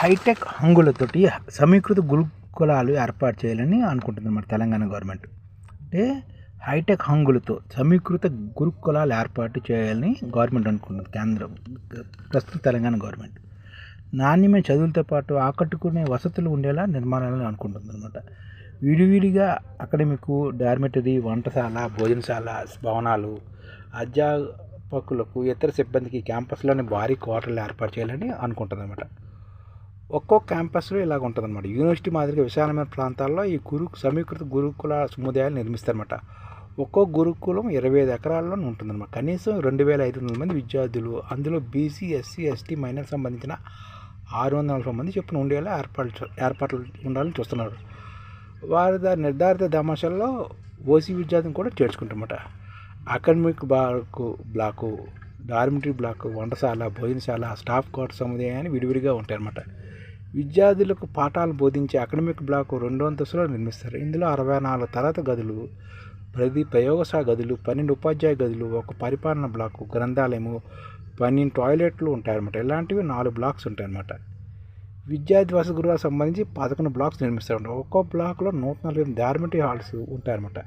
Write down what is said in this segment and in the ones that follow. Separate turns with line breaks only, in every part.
Hitech హంగులతోటి సమీకృత గురుకులాలు ఏర్పాటు చేయాలని అనుకుంటుంది అన్నమాట తెలంగాణ గవర్నమెంట్. అంటే హైటెక్ హంగులతో సమీకృత గురుకులాలు ఏర్పాటు చేయాలని గవర్నమెంట్ అనుకుంటుంది కేంద్రం ప్రస్తుత తెలంగాణ గవర్నమెంట్. నాణ్యమైన చదువులతో పాటు ఆకట్టుకునే వసతులు ఉండేలా నిర్మాణాలను అనుకుంటుంది అనమాట విడివిడిగా అకాడమిక్ డార్మెటరీ వంటశాల భోజనశాల భవనాలు అధ్యాపకులకు ఇతర సిబ్బందికి క్యాంపస్లోని భారీ క్వార్టర్లు ఏర్పాటు చేయాలని అనుకుంటుంది అనమాట ఒక్కో క్యాంపస్లో ఇలాగ ఉంటుంది అనమాట యూనివర్సిటీ మాదిరిగా విశాలమైన ప్రాంతాల్లో ఈ గురు సమీకృత గురుకుల సముదాయాలు నిర్మిస్తారన్నమాట. ఒక్కో గురుకులం ఇరవై ఐదు ఎకరాల్లో ఉంటుందన్నమాట. కనీసం రెండు వేల ఐదు వందల మంది విద్యార్థులు అందులో బీసీ ఎస్సీ ఎస్టీ మైనర్ సంబంధించిన ఆరు వందల నలభై మంది చొప్పున ఉండేలా ఏర్పాటు ఏర్పాట్లు ఉండాలని చూస్తున్నారు. వారి దాని నిర్ధారిత దమాషాల్లో ఓసీ విద్యార్థిని కూడా చేర్చుకుంటారన్నమాట. Academic block block dormitory block వంటశాల భోజనశాల స్టాఫ్ కోర్ట్ సముదాయాన్ని విడివిడిగా ఉంటాయన్నమాట. విద్యార్థులకు పాఠాలు బోధించే అకాడమిక్ బ్లాక్ రెండు అంతస్తులో నిర్మిస్తారు. ఇందులో అరవై నాలుగు తరగతి గదులు ప్రతి ప్రయోగశాల గదులు పన్నెండు ఉపాధ్యాయ గదులు ఒక పరిపాలన బ్లాకు గ్రంథాలయము పన్నెండు టాయిలెట్లు ఉంటాయన్నమాట. ఇలాంటివి నాలుగు బ్లాక్స్ ఉంటాయన్నమాట. విద్యార్థి వసతి గృహాలకు సంబంధించి పదకొండు బ్లాక్స్ నిర్మిస్తారు ఒక్కో బ్లాక్లో నూట నలభై డార్మిటరీ హాల్స్ ఉంటాయన్నమాట.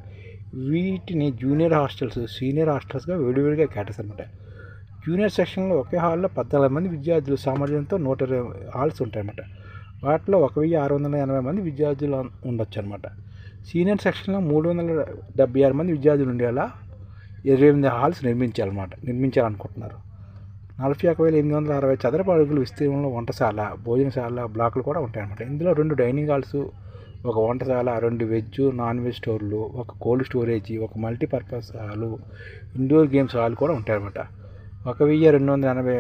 వీటిని జూనియర్ హాస్టల్స్ సీనియర్ హాస్టల్స్గా విడివిడిగా కేటాయిస్తారన్నమాట. జూనియర్ సెక్షన్లో ఒకే హాల్లో పద్నాలుగు మంది విద్యార్థులు సామర్థ్యంతో నూట ఇరవై హాల్స్ ఉంటాయన్నమాట. వాటిలో ఒక వెయ్యి ఆరు వందల ఎనభై మంది విద్యార్థులు ఉండొచ్చు అనమాట సీనియర్ సెక్షన్లో మూడు వందల డెబ్బై ఆరు మంది విద్యార్థులు ఉండేలా ఇరవై ఎనిమిది హాల్స్ నిర్మించాలన్నమాట నిర్మించాలనుకుంటున్నారు. నలభై ఒక వేల ఎనిమిది వందల అరవై చదరపు అడుగులు విస్తీర్ణంలో వంటశాల భోజనశాల బ్లాకులు కూడా ఉంటాయన్నమాట. ఇందులో రెండు డైనింగ్ హాల్స్ ఒక వంటశాల రెండు వెజ్ నాన్ వెజ్ స్టోర్లు ఒక కోల్డ్ స్టోరేజీ ఒక multipurpose hall indoor games hall కూడా ఉంటాయన్నమాట. ఒక వెయ్యి రెండు వందల ఎనభై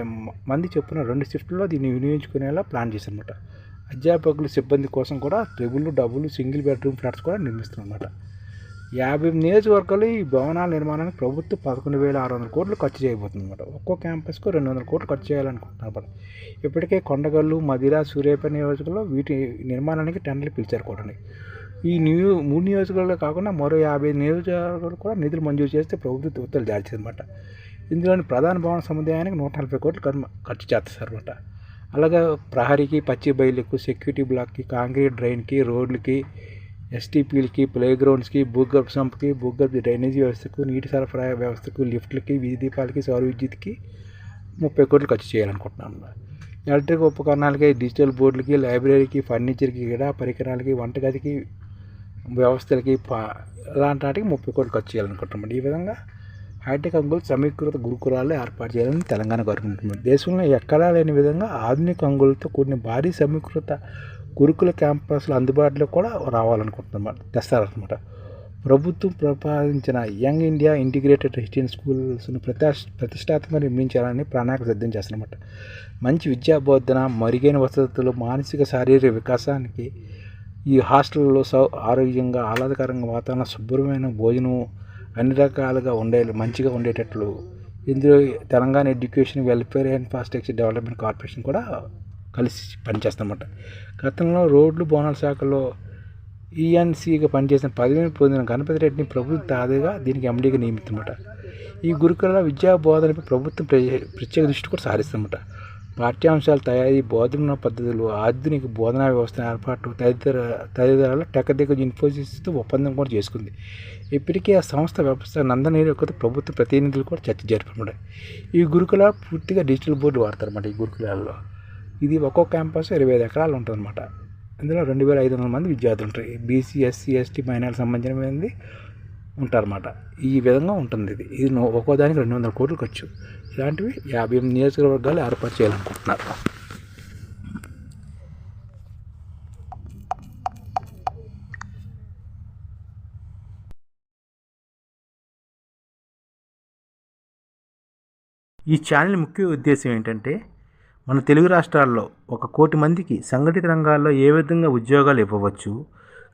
మంది చొప్పున రెండు షిఫ్ట్లో దీన్ని వినియోగించుకునేలా ప్లాన్ చేశారనమాట అధ్యాపకులు సిబ్బంది కోసం కూడా triple double single bedroom flats కూడా నిర్మిస్తున్నమాట యాభై నియోజకవర్గాలు ఈ భవనాల నిర్మాణానికి ప్రభుత్వం పదకొండు వేల ఆరు వందల కోట్లు ఖర్చు చేయబోతుంది అనమాట ఒక్కో క్యాంపస్కు రెండు వందల కోట్లు ఖర్చు చేయాలనుకుంటున్నారు ఇప్పటికే కొండగల్లు మదిర సూర్యాపేట నియోజకవర్గంలో వీటి నిర్మాణానికి టెండర్లు పిలిచారు కూడా ఈ న్యూ మూడు నియోజకవర్గాలు కాకుండా మరో యాభై నియోజకవర్గాలు కూడా నిధులు మంజూరు చేస్తే ప్రభుత్వం ఉత్తర్వులు జారీ అనమాట ఇందులోని ప్రధాన భవన సముదాయానికి నూట నలభై కోట్లు ఖర్చు చేస్తారన్నమాట అలాగే ప్రహరీకి పచ్చి బయలుకు సెక్యూరిటీ బ్లాక్కి కాంక్రీట్ డ్రైన్కి రోడ్లకి ఎస్టీపీలకి ప్లేగ్రౌండ్స్కి భూగర్భ సంప్కి భూగర్భ డ్రైనేజీ వ్యవస్థకు నీటి సరఫరా వ్యవస్థకు లిఫ్ట్లకి వీధి దీపాలకి సౌర విద్యుత్కి ముప్పై కోట్లు ఖర్చు చేయాలనుకుంటున్నాను ఎలక్ట్రిక్ ఉపకరణాలకి డిజిటల్ బోర్డులకి లైబ్రరీకి ఫర్నిచర్కి క్రీడా పరికరాలకి వంటగదికి వ్యవస్థలకి అలాంటి వాటికి ముప్పై కోట్లు ఖర్చు చేయాలనుకుంటున్నాం ఈ విధంగా హైటెక్ అంగులు సమీకృత గురుకులాలు ఏర్పాటు చేయాలని తెలంగాణ కోరుకుంటున్నారు దేశంలో ఎక్కడా లేని విధంగా ఆధునిక అంగులతో కూడిన భారీ సమీకృత గురుకుల క్యాంపస్లు అందుబాటులో కూడా రావాలనుకుంటున్నమాట తెస్తారనమాట ప్రభుత్వం ప్రపాదించిన యంగ్ ఇండియా ఇంటిగ్రేటెడ్ రెసిడెన్స్ స్కూల్స్ను ప్రతి ప్రతిష్టాత్మకంగా నిర్మించాలని ప్రణాళిక సిద్ధం చేస్తారన్నమాట మంచి విద్యా బోధన మరుగైన వసతులు మానసిక శారీరక వికాసానికి ఈ హాస్టల్లో సౌ ఆరోగ్యంగా ఆహ్లాదకరంగా వాతావరణ శుభ్రమైన భోజనం అన్ని రకాలుగా ఉండే మంచిగా ఉండేటట్లు. ఇందులో Telangana education welfare and infrastructure development corporation కూడా కలిసి పనిచేస్తామన్నమాట గతంలో రోడ్లు బోనాల శాఖలో ఈఎన్సీగా పనిచేసిన పదవిని పొందిన గణపతి రెడ్డిని ప్రభుత్వం తాజాగా దీనికి ఎండీగా నియమితమాట ఈ గురుకుల విద్యా బోధనపై ప్రభుత్వం ప్రత్యేక దృష్టి కూడా సారిస్తామట పాఠ్యాంశాల తయారీ బోధన పద్ధతులు ఆధునిక బోధనా వ్యవస్థ ఏర్పాటు తదితర తదితరాల టెక్కదిగ్గ ఇన్ఫోసిస్తో ఒప్పందం కూడా చేసుకుంది. ఇప్పటికే ఆ సంస్థ వ్యవస్థ నందనీరు యొక్క ప్రభుత్వ ప్రతినిధులు కూడా చర్చ జరిపమాట ఈ గురుకుల పూర్తిగా డిజిటల్ బోర్డు వాడతారన్నమాట ఈ గురుకులాల్లో. ఇది ఒక్కో క్యాంపస్ ఇరవై ఐదు ఎకరాలు ఉంటుందన్నమాట. ఇందులో రెండు వేల ఐదు వందల మంది విద్యార్థులు ఉంటారు. బీసీ ఎస్సీ ఎస్టీ మైనార్టీ సంబంధించిన ఉంటారన్నమాట. ఈ విధంగా ఉంటుంది ఇది. ఇది ఒక్కోదానికి రెండు వందల కోట్లు ఖర్చు. ఇలాంటివి యాభై ఎనిమిది నియోజకవర్గాలు ఏర్పాటు చేయాలనుకుంటున్నారు. ఈ ఛానల్ ముఖ్య ఉద్దేశం ఏంటంటే మన తెలుగు రాష్ట్రాల్లో ఒక కోటి మందికి సంఘటిత రంగాల్లో ఏ విధంగా ఉద్యోగాలు ఇవ్వవచ్చు